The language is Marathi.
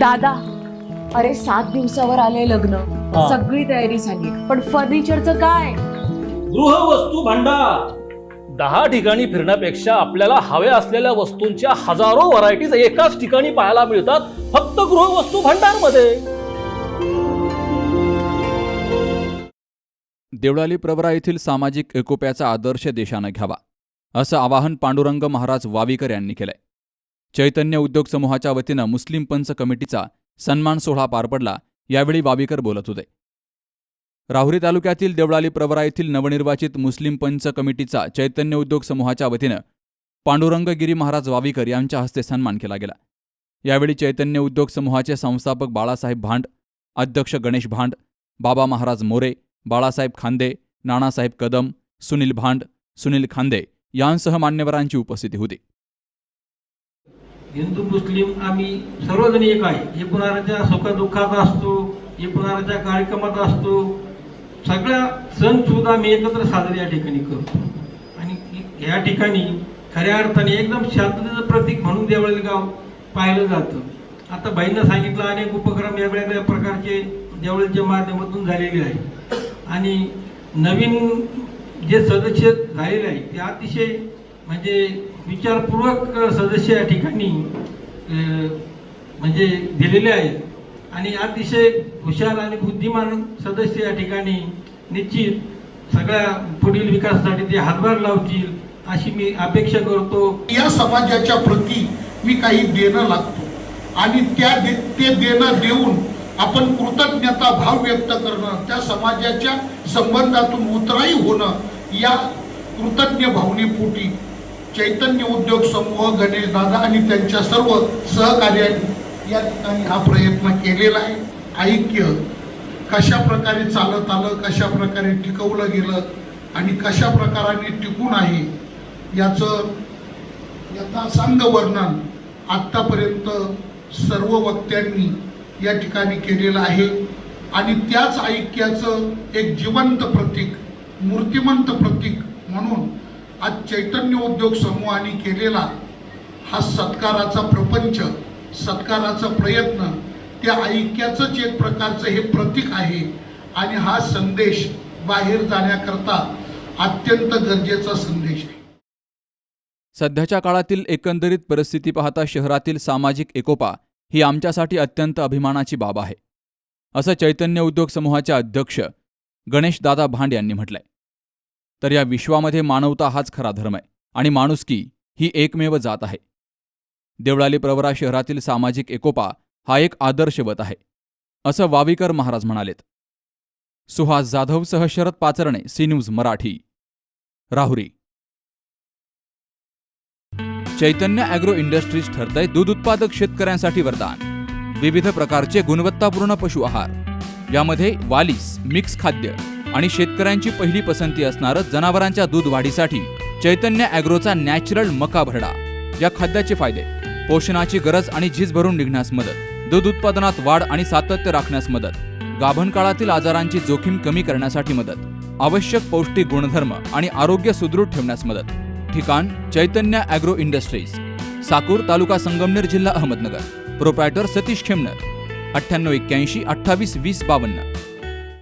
दादा अरे सात दिवसावर आले लग्न. हा. सगळी तयारी झाली. पण फर्निचरचं काय? गृहवस्तू भांडार. दहा ठिकाणी फिरण्यापेक्षा आपल्याला हव्या असलेल्या वस्तूंच्या हजारो व्हरायटीज एकाच ठिकाणी पाहायला मिळतात फक्त गृहवस्तू भांडारमध्ये देवळाली प्रवरा येथील सामाजिक एकोप्याचा आदर्श देशानं घ्यावा असं आवाहन पांडुरंग महाराज वावीकर यांनी केलंय. चैतन्य उद्योग समूहाच्या वतीनं मुस्लिम पंच कमिटीचा सन्मान सोहळा पार पडला. यावेळी वावीकर बोलत होते. राहुरी तालुक्यातील देवळाली प्रवरा येथील नवनिर्वाचित मुस्लिम पंच कमिटीचा चैतन्य उद्योग समूहाच्या वतीनं पांडुरंगगिरी महाराज वावीकर यांच्या हस्ते सन्मान केला गेला. यावेळी चैतन्य उद्योग समूहाचे संस्थापक बाळासाहेब भांड अध्यक्ष गणेश भांड बाबा महाराज मोरे बाळासाहेब खांदे नानासाहेब कदम सुनील भांड सुनील खांदे यांसह मान्यवरांची उपस्थिती होती. हिंदू मुस्लिम आम्ही सर्वजण एक आहे. एकूणाच्या सुखदुःखात असतो एकूणाच्या कार्यक्रमात असतो. सगळ्या सण सुद्धा आम्ही एकत्र साजरे या ठिकाणी करतो. आणि या ठिकाणी खऱ्या अर्थाने एकदम शांततेचं प्रतीक म्हणून देवळेल गाव पाहिलं जातं. आता बाईंना सांगितलं अनेक उपक्रम वेगळ्या वेगळ्या प्रकारचे देवळाच्या माध्यमातून झालेले आहे आणि नवीन जे सदस्य झालेले आहे ते अतिशय म्हणजे विचारपूर्वक सदस्य या ठिकाणी म्हणजे दिलेले आहेत. आणि अतिशय हुशार आणि बुद्धिमान सदस्य या ठिकाणी निश्चित सगळ्या पुढील विकासासाठी ते हातभार लावतील अशी मी अपेक्षा करतो. या समाजाच्या प्रती मी काही देणं लागतो. आणि त्या दे ते देणं देऊन आपण कृतज्ञता भाव व्यक्त करणं त्या समाजाच्या संबंधातून उतराई होणं या कृतज्ञ भावनेपोटी चैतन्य उद्योग समूह गणेश दादा आणि त्यांच्या सर्व सहकार्यांनी या ठिकाणी हा प्रयत्न केलेला आहे. ऐक्य कशा प्रकारे चालत आलं कशा प्रकारे टिकवलं गेलं आणि कशा प्रकाराने टिकून आहे याचं यथासांग वर्णन आत्तापर्यंत सर्व वक्त्यांनी या ठिकाणी केलेलं आहे. आणि त्याच ऐक्याचं एक जिवंत प्रतीक मूर्तिमंत प्रतीक म्हणून आज चैतन्य उद्योग समूहाने केलेला हा सत्काराचा प्रपंच सत्काराचा प्रयत्न त्या ऐक्याचंच एक प्रकारचं हे प्रतीक आहे. आणि हा संदेश बाहेर जाण्याकरता अत्यंत गरजेचा संदेश आहे. सध्याच्या काळातील एकंदरीत परिस्थिती पाहता शहरातील सामाजिक एकोपा ही आमच्यासाठी अत्यंत अभिमानाची बाब आहे. असं चैतन्य उद्योग समूहाचे अध्यक्ष गणेश दादा भांड यांनी म्हटलंय. तर या विश्वामध्ये मानवता हाच खरा धर्म आहे आणि माणुसकी ही एकमेव जात आहे. देवळाली प्रवरा शहरातील सामाजिक एकोपा हा एक आदर्शवत आहे. असं वावीकर महाराज म्हणालेत. Suhas जाधवसह Sharad Pacharne C news Marathi. Rahuri. Chaitanya agro industries ठरतंय दूध उत्पादक शेतकऱ्यांसाठी वरदान. विविध प्रकारचे गुणवत्तापूर्ण पशु आहार. यामध्ये वालीस मिक्स खाद्य. आणि शेतकऱ्यांची पहिली पसंती असणारं जनावरांच्या दूध वाढीसाठी चैतन्य अॅग्रोचा नॅचरल मका भरडा या खाद्याचे फायदे. पोषणाची गरज आणि झीज भरून निघण्यास मदत दूध उत्पादनात वाढ आणि सातत्य राखण्यास मदत गाभण काळातील आजारांची जोखीम कमी करण्यासाठी मदत आवश्यक पौष्टिक गुणधर्म आणि आरोग्य सुदृढ ठेवण्यास मदत. ठिकाण चैतन्य अॅग्रो इंडस्ट्रीज साकूर तालुका संगमनेर जिल्हा अहमदनगर. प्रोप्रायटर सतीश खेमनर. अठ्ठ्याण्णव एक्क्याऐंशी अठ्ठावीस वीस बावन्न.